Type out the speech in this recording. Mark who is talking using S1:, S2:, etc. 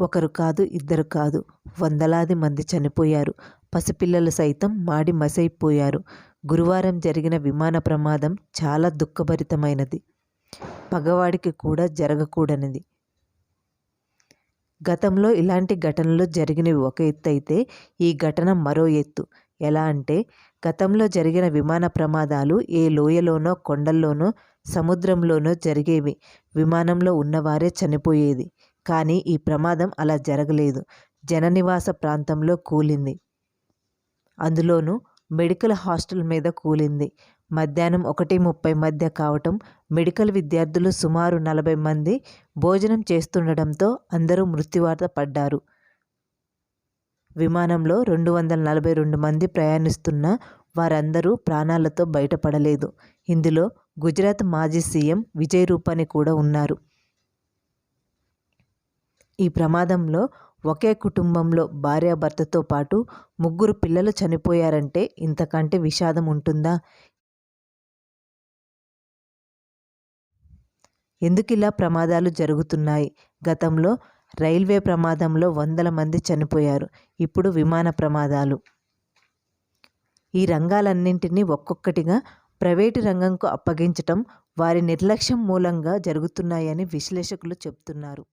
S1: ఒకరు కాదు ఇద్దరు కాదు. వందలాది మంది చనిపోయారు. పసిపిల్లలు సైతం మాడి మసైపోయారు. గురువారం జరిగిన విమాన ప్రమాదం చాలా దుఃఖభరితమైనది. పగవాడికి కూడా జరగకూడనిది. గతంలో ఇలాంటి ఘటనలు జరిగినవి ఒక ఎత్తు అయితే ఈ ఘటన మరో ఎత్తు. ఎలా అంటే గతంలో జరిగిన విమాన ప్రమాదాలు ఏ లోయలోనో కొండల్లోనో సముద్రంలోనో జరిగేవి. విమానంలో ఉన్నవారే చనిపోయేది. కానీ ఈ ప్రమాదం అలా జరగలేదు. జననివాస ప్రాంతంలో కూలింది. అందులోనూ మెడికల్ హాస్టల్ మీద కూలింది. మధ్యాహ్నం ఒకటి ముప్పై మధ్య కావటం మెడికల్ విద్యార్థులు సుమారు నలభై మంది భోజనం చేస్తుండడంతో అందరూ మృత్యువాత పడ్డారు. విమానంలో రెండు వందల నలభై రెండు మంది ప్రయాణిస్తున్న వారందరూ ప్రాణాలతో బయటపడలేదు. ఇందులో గుజరాత్ మాజీ సీఎం విజయ్ రూపాని కూడా ఉన్నారు. ఈ ప్రమాదంలో ఒకే కుటుంబంలో భార్యాభర్తతో పాటు ముగ్గురు పిల్లలు చనిపోయారంటే ఇంతకంటే విషాదం ఉంటుందా? ఎందుకు ఇలా ప్రమాదాలు జరుగుతున్నాయి? గతంలో రైల్వే ప్రమాదంలో వందల మంది చనిపోయారు. ఇప్పుడు విమాన ప్రమాదాలు. ఈ రంగాలన్నింటినీ ఒక్కొక్కటిగా ప్రైవేటు రంగంకు అప్పగించటం వారి నిర్లక్ష్యం మూలంగా జరుగుతున్నాయని విశ్లేషకులు చెబుతున్నారు.